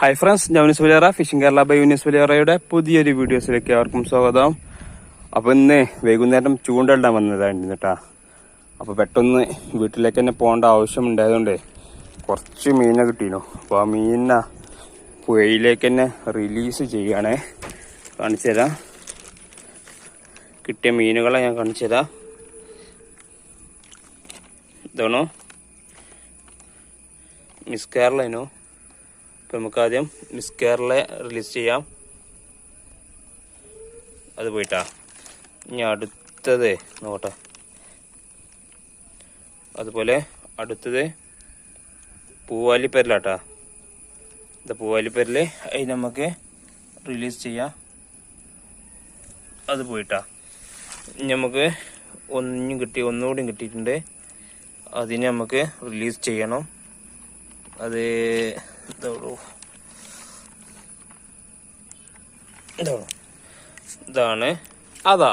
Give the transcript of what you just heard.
Hi friends ഞാൻ Younis Valiyara fishing Kerala by Younis വലിയറയുടെ പുതിയൊരു വീഡിയോസിലേക്ക് അവർക്കും സ്വാഗതം. അപ്പോൾ ഇന്ന് വൈകുന്നേരം ചൂണ്ടയിടാൻ വന്നതായിരുന്നു കേട്ടാ. അപ്പോൾ പെട്ടെന്ന് വീട്ടിലേക്ക് തന്നെ പോകേണ്ട ആവശ്യമുണ്ടായതുകൊണ്ട് കുറച്ച് മീനെ കിട്ടിയിരുന്നു അപ്പോൾ ആ മീനിനെ പുഴയിലേക്ക് തന്നെ റിലീസ് ചെയ്യുകയാണേ. കാണിച്ചു തരാം. കിട്ടിയ മീനുകളെ ഞാൻ കാണിച്ചു തരാം. ഇതാണോ? മിസ് കേരളനോ ഇപ്പം നമുക്ക് ആദ്യം മിസ് കേരളയെ റിലീസ് ചെയ്യാം. അത് പോയിട്ടാ. ഇനി അടുത്തത് നോട്ടെ അതുപോലെ അടുത്തത് പൂവാലിപ്പരലാട്ടാ ഇത് പൂവാലിപ്പരൽ അത് നമുക്ക് റിലീസ് ചെയ്യാം. അത് പോയിട്ടാ. നമുക്ക് ഒന്നും കിട്ടി ഒന്നുകൂടി കിട്ടിയിട്ടുണ്ട്. അതിനെ നമുക്ക് റിലീസ് ചെയ്യണം. അത് ഇതോളൂ ഇതാണ് ഇതാണ്. അതാ.